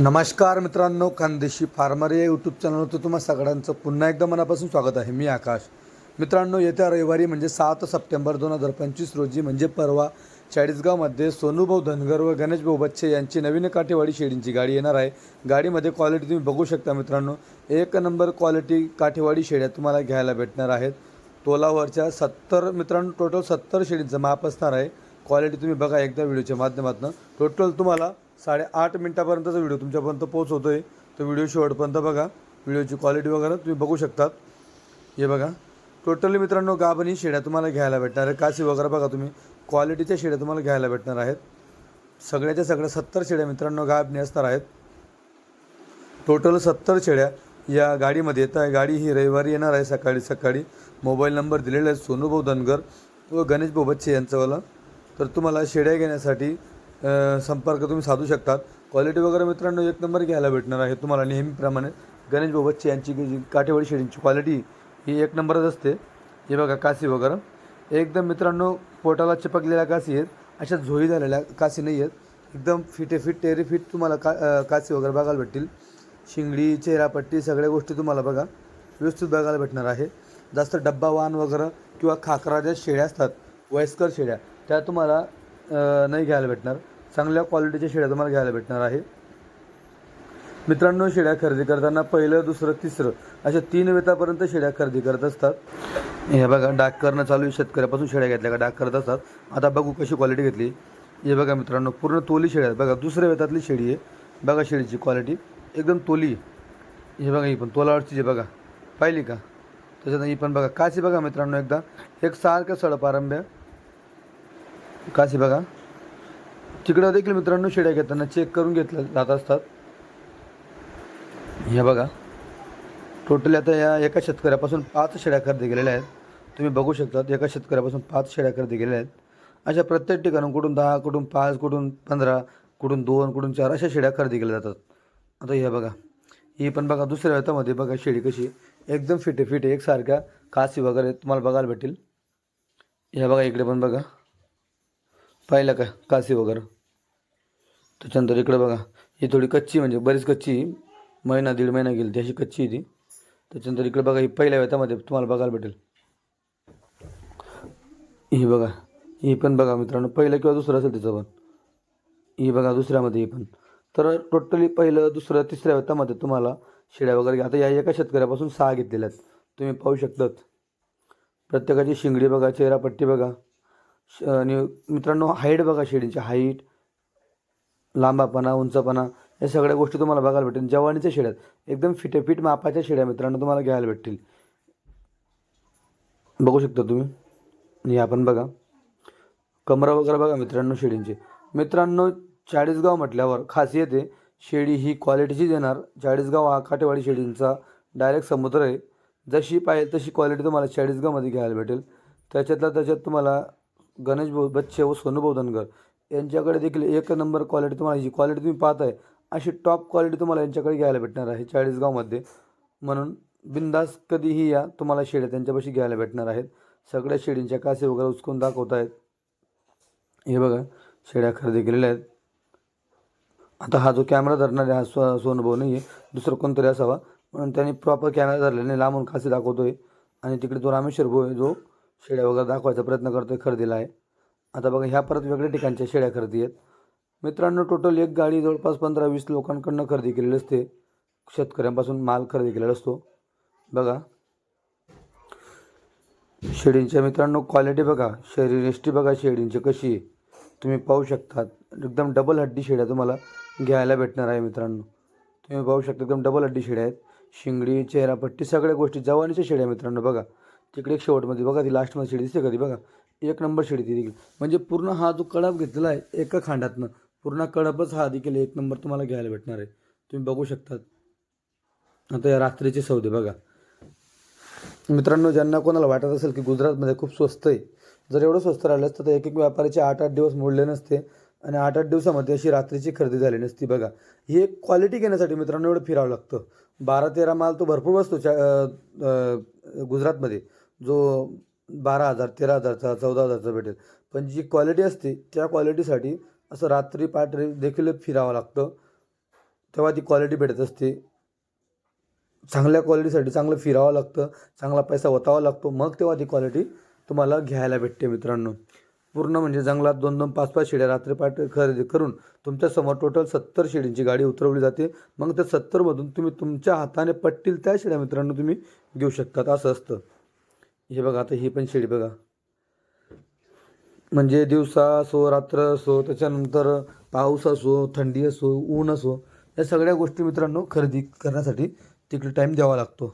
नमस्कार मित्रांनो खानदेशी फार्मर या यूट्यूब चॅनलवरती तुम्हा सगळ्यांचं पुन्हा एकदा मनापासून स्वागत आहे. मी आकाश. मित्रांनो येत्या रविवारी म्हणजे सात सप्टेंबर दोन हजार पंचवीस रोजी म्हणजे परवा चाळीसगावमध्ये सोनूभाऊ धनगर व गणेशभाऊ बच्चे यांची नवीन काठेवाडी शेडींची गाडी येणार आहे. गाडीमध्ये क्वालिटी तुम्ही बघू शकता मित्रांनो. एक नंबर क्वालिटी काठेवाडी शेड्या तुम्हाला घ्यायला भेटणार आहेत. तोलावरच्या सत्तर मित्रांनो टोटल सत्तर शेडींचं माप असणार आहे. क्वालिटी तुम्ही बघा एकदा व्हिडिओच्या माध्यमातून. टोटल तुम्हाला साडेआठ मिनटापर्यंतचा व्हिडिओ तुमच्यापर्यंत पोहोचवतो आहे तो व्हिडिओ शेवटपर्यंत बघा. व्हिडिओची क्वालिटी वगैरे तुम्ही बघू शकतात. हे बघा. टोटली मित्रांनो गाभणी शेड्या तुम्हाला घ्यायला भेटणार आहे काशी वगैरे बघा तुम्ही. क्वालिटीच्या शेड्या तुम्हाला घ्यायला भेटणार आहेत. सगळ्याच्या सगळ्या सत्तर शेड्या मित्रांनो गाभणी असणार आहेत. टोटल सत्तर शेड्या या गाडीमध्ये येत आहे. गाडी ही रविवारी येणार आहे. सकाळी सकाळी. मोबाईल नंबर दिलेला आहे सोनूभाऊ धनगर व गणेश भाऊ बच्चे तर तुम्हाला शेड्या घेण्यासाठी संपर्क तुम्ही साधू शकतात. क्वालिटी वगैरे मित्रांनो एक नंबर घ्यायला भेटणार आहे तुम्हाला नेहमीप्रमाणे. गणेश भाऊ यांची जी काठेवाडी शेडींची क्वालिटी ही एक नंबरच असते. हे बघा कासी वगैरे. एकदम मित्रांनो पोटाला चिपकलेल्या कासी आहेत. अशा झोई झालेल्या कासी नाही आहेत. एकदम फिटे फिट टेरी फिट तुम्हाला का कासी वगैरे बघायला भेटतील. शिंगडी चेहरापट्टी सगळ्या गोष्टी तुम्हाला बघा व्यवस्थित बघायला भेटणार आहे. जास्त डब्बा वाहन वगैरे किंवा खाकरा ज्या शेळ्या असतात वयस्कर शेळ्या त्या तुम्हाला नाही घ्यायला भेटणार. चांगल्या क्वालिटीच्या शेळ्या तुम्हाला घ्यायला भेटणार आहे. मित्रांनो शेळ्या खरेदी करताना पहिलं दुसरं तिसरं अशा तीन वेतापर्यंत शेळ्या खरेदी करत असतात. हे बघा डाक करणं चालू आहे. शेतकऱ्यापासून शेळ्या घेतल्या का डाक करत असतात. आता बघू कशी क्वालिटी घेतली. हे बघा मित्रांनो पूर्ण तोली शेळ्या आहेत. बघा दुसऱ्या वेतातली शेळी आहे. बघा शेळीची क्वालिटी एकदम तोली. हे बघा ही पण तोलावरची जे बघा. पाहिली का? त्याच्यात ही पण बघा. काशी बघा मित्रांनो एकदा. एक सारखं सडपारंब्या काशी बघा. तिकडं देखील मित्रांनो शेड्या घेताना चेक करून घेतल्या जात असतात. हे बघा. टोटली आता या एका शेतकऱ्यापासून पाच शेड्या खरेदी केलेल्या आहेत. तुम्ही बघू शकतात एका शेतकऱ्यापासून पाच शेड्या खरेदी गेलेल्या आहेत. अशा प्रत्येक ठिकाणून कुठून दहा कुठून पाच कुठून पंधरा कुठून दोन कुठून चार अशा शेड्या खरेदी केल्या जातात. आता हे बघा. ही पण बघा दुसऱ्या वेतामध्ये बघा शेळी कशी आहे. एकदम फिटे फिटे एकसारख्या कासी वगैरे तुम्हाला बघायला भेटेल ह्या बघा इकडे पण बघा. पाहिलं का कासी वगैरे? त्याच्यानंतर इकडं बघा. ही थोडी कच्ची म्हणजे बरीच कच्ची. महिना दीड महिना गेली ती अशी कच्ची आहे ती त्याच्यानंतर इकडे बघा ही पहिल्या वेतामध्ये तुम्हाला बघायला भेटेल. ही बघा ही पण बघा मित्रांनो पहिलं किंवा दुसरं असेल तिचं पण. ही बघा दुसऱ्यामध्ये ही पण. तर टोटली पहिलं दुसरं तिसऱ्या वेतामध्ये तुम्हाला शेळ्या वगैरे घ्या. आता या एका शेतकऱ्यापासून सहा घेतलेल्या आहेत. तुम्ही पाहू शकतात. प्रत्येकाची शिंगडी बघा चेहरापट्टी बघा. श- आणि मित्रांनो हाईट बघा शेळींची हाईट लांबापणा उंचपणा या सगळ्या गोष्टी तुम्हाला बघायला भेटेल. जवानीच्या शेड्यात एकदम फिटे फिट मापाच्या शेड्या मित्रांनो तुम्हाला घ्यायला भेटतील. बघू शकता तुम्ही. हे आपण बघा. कमरा वगैरे बघा मित्रांनो शेडींचे. मित्रांनो चाळीसगाव म्हटल्यावर खासियत आहे शेळी ही क्वालिटीची देणार. चाळीसगाव हा काठेवाडी शेळींचा डायरेक्ट समुद्र आहे. जशी पाहिजे तशी क्वालिटी तुम्हाला चाळीसगावमध्ये घ्यायला भेटेल. त्याच्यातला त्याच्यात तुम्हाला गणेश भाऊ बच्चे व सोनू धनगर. यांच्याकडे देखील एक नंबर क्वालिटी तुम्हाला जी क्वालिटी तुम्ही पाहताय अशी टॉप क्वालिटी तुम्हाला यांच्याकडे घ्यायला भेटणार आहे चाळीसगावमध्ये. म्हणून बिंदास कधीही या तुम्हाला शेड्या त्यांच्यापाशी घ्यायला भेटणार आहेत. सगळ्या शेळींच्या कासे वगैरे उचकून दाखवत आहेत हे बघा शेड्या खरेदी केलेल्या आहेत. आता हा जो कॅमेरा धरणार आहे हा स्व सोनभाऊ नाही आहे दुसरं कोणतरी असावा. म्हणून त्यांनी प्रॉपर कॅमेरा धरलेला नाही लांबून कासे आहे आणि तिकडे तो रामेश्वर भाऊ आहे जो शेड्या वगैरे दाखवायचा प्रयत्न करतो आहे खरेदीला आहे. आता बघा ह्या परत वेगळ्या ठिकाणच्या शेळ्या खरेदी आहेत. मित्रांनो टोटल एक गाडी जवळपास पंधरा वीस लोकांकडनं खरेदी केलेली असते. शेतकऱ्यांपासून माल खरेदी केलेला असतो. बघा. शेळींच्या मित्रांनो क्वालिटी बघा. शरीरयष्टी बघा शेळींची कशी आहे. तुम्ही पाहू शकतात. एकदम डबल हड्डी शेळ्या तुम्हाला घ्यायला भेटणार आहे मित्रांनो. तुम्ही पाहू शकता एकदम डबल हड्डी शेळ्या आहेत. शिंगडी चेहरापट्टी सगळ्या गोष्टी जवानीच्या शेळ्या मित्रांनो बघा. तिकडे एक शेवटमध्ये बघा ती लास्टमध्ये शेळी दिसते कधी बघा. एक नंबर शेळी ती देखील. म्हणजे पूर्ण हा जो कडप घेतलेला आहे एका खांडातनं पूर्ण कडपच हा देखील एक नंबर तुम्हाला घ्यायला भेटणार आहे. तुम्ही बघू शकतात. आता या रात्रीचे सौदे बघा. मित्रांनो ज्यांना कोणाला वाटत असेल की गुजरातमध्ये खूप स्वस्त आहे जर एवढं स्वस्त राहिलं असतं तर एक एक व्यापाऱ्याचे आठ आठ दिवस मोडले नसते आणि आठ आठ दिवसामध्ये अशी रात्रीची खरेदी झाली नसती बघा. ही एक क्वालिटी घेण्यासाठी मित्रांनो एवढं फिरावं लागतं. बारा तेरा माल तो भरपूर बसतो चा गुजरातमध्ये. जो बारा हजार तेरा हजारचा चौदा हजारचा भेटेल. पण जी क्वालिटी असते त्या क्वालिटीसाठी असं रात्री पाठ देखील फिरावं लागतं. तेव्हा ती क्वालिटी भेटत असते. चांगल्या क्वालिटीसाठी चांगलं फिरावं लागतं चांगला पैसा ओतावा लागतो. मग तेव्हा ती क्वालिटी तुम्हाला घ्यायला भेटते मित्रांनो. पूर्ण म्हणजे जंगलात दोन दोन पाच पाच शिड्या रात्री पाठ खरेदी करून तुमच्यासमोर टोटल सत्तर शेडींची गाडी उतरवली जाते. मग त्या सत्तरमधून तुम्ही तुमच्या हाताने पट्टील त्या शेड्या मित्रांनो तुम्ही घेऊ शकतात. असं असतं. हे बघा आता ही पण शेळी बघा. म्हणजे दिवसा असो रात्र असो त्याच्यानंतर पाऊस असो थंडी असो ऊन असो या सगळ्या गोष्टी मित्रांनो खरेदी करण्यासाठी तिकडे टाईम द्यावा लागतो.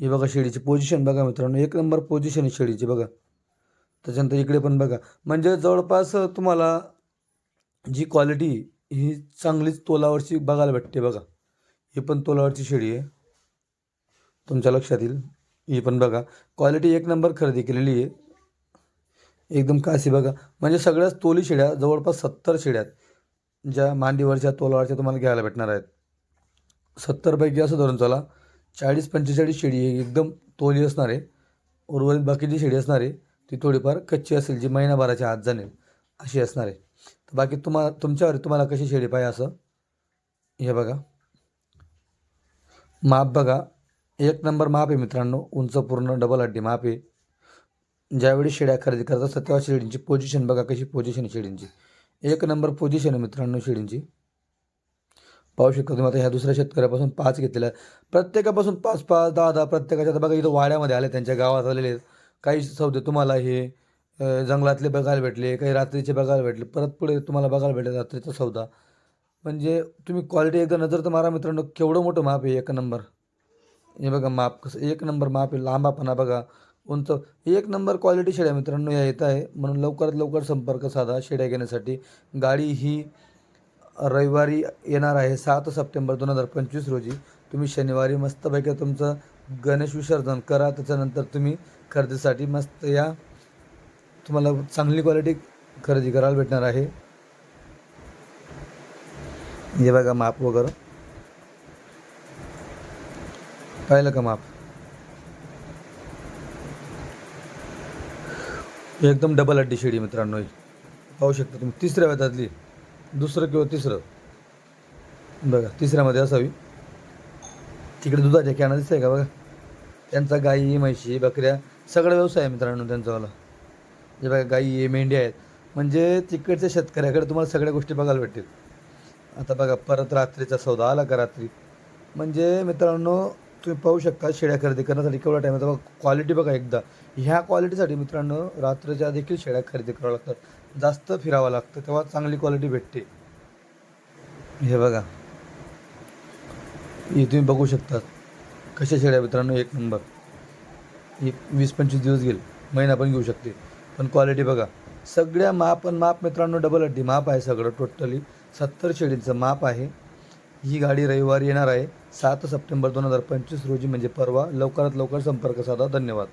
हे बघा शेळीची पोझिशन बघा मित्रांनो. एक नंबर पोझिशन आहे शेळीची बघा. त्याच्यानंतर इकडे पण बघा. म्हणजे जवळपास तुम्हाला जी क्वालिटी ही चांगलीच तोलावरची बघायला भेटते बघा. ही पण तोलावरची शेळी आहे. तुमच्या लक्षात येईल. ही पण बघा. क्वालिटी एक नंबर खरेदी केलेली आहे. एकदम काशी बघा. म्हणजे सगळ्याच तोली शिड्या जवळपास सत्तर शिड्या आहेत. ज्या मांडीवरच्या तोलावरच्या तुम्हाला घ्यायला भेटणार आहेत. सत्तरपैकी असं धरून चला. चाळीस पंचेचाळीस शिडी एकदम तोली असणार आहे. उर्वरित बाकीची शिडी असणार आहे. ती थोडीफार कच्ची असेल जी महिनाभराच्या आत जाणेल. अशी असणार आहे. तर बाकी तुम्हा तुमच्यावर तुम्हाला कशी शेळी पाहिजे असं? हे बघा. माप बघा. एक नंबर माप आहे मित्रांनो उंच पूर्ण डबल हड्डी माप आहे. ज्यावेळी शेड्या खरेदी करत असतात तेव्हा शेडींची पोझिशन बघा कशी पोझिशन आहे शेडींची. एक नंबर पोझिशन आहे मित्रांनो शेडींची. पाहू शकता तुम्ही आता ह्या दुसऱ्या शेतकऱ्यापासून पाच घेतलेल्या प्रत्येकापासून पाच पाच दहा दहा प्रत्येकाच्या आता बघा इथं वाड्यामध्ये आले त्यांच्या गावात आलेले आहेत. काही सौदे तुम्हाला हे जंगलातले बघायला भेटले काही रात्रीचे बघायला भेटले परत पुढे तुम्हाला बघायला भेटले रात्रीचा सौदा. म्हणजे तुम्ही क्वालिटी एकदा नजर तर मारा मित्रांनो केवढं मोठं माप आहे एक नंबर. हे बघा माप कसं एक नंबर माप आहे लांबापणा बघा. उंच एक नंबर क्वालिटी शेड्या मित्रांनो या येत आहे. म्हणून लवकरात लवकर संपर्क साधा शेड्या घेण्यासाठी. गाडी ही रविवारी येणार आहे सात सप्टेंबर दोन हजार पंचवीस रोजी. तुम्ही शनिवारी मस्तपैकी तुमचं गणेश विसर्जन करा त्याच्यानंतर तुम्ही खरेदीसाठी मस्त या. तुम्हाला चांगली क्वालिटी खरेदी करायला भेटणार आहे. हे बघा माप वगैरे. पाहिलं का माप एकदम डबल अड्डी शेडी मित्रांनो पाहू शकता तुम्ही तिसऱ्या वेतातली दुसरं किंवा तिसरं. बघा तिसऱ्यामध्ये असावी. तिकडे दुधाच्या कॅना दिसतंय का बघा? त्यांचा गाई म्हैशी बकऱ्या सगळा व्यवसाय आहे मित्रांनो त्यांचावाला जे बघा गाई आहे मेंढ्या आहेत. म्हणजे तिकडच्या शेतकऱ्याकडे तुम्हाला सगळ्या गोष्टी बघायला भेटतील. आता बघा परत रात्रीचा सौदा आला का रात्री? म्हणजे मित्रांनो तुम्ही पाहू शकता शेळ्या खरेदी करण्यासाठी केवढा टाईम आहे. बघा क्वालिटी बघा एकदा. ह्या क्वालिटीसाठी मित्रांनो रात्रीच्या देखील शेळ्या खरेदी कराव्या लागतात. जास्त फिरावं लागतं तेव्हा चांगली क्वालिटी भेटते. हे बघा. हे तुम्ही बघू शकता कशा शेळ्या मित्रांनो एक नंबर ही वीस पंचवीस दिवस घेईल. महिना पण घेऊ शकते. पण क्वालिटी बघा. सगळ्या माप पण माप मित्रांनो डबल अड्डी माप आहे सगळं टोटली सत्तर शेडींचं माप आहे. ही गाडी रविवारी येणार आहे. सात सप्टेंबर दोन हजार पंचवीस रोजी म्हणजे परवा. लवकरात लवकर संपर्क साधा. धन्यवाद.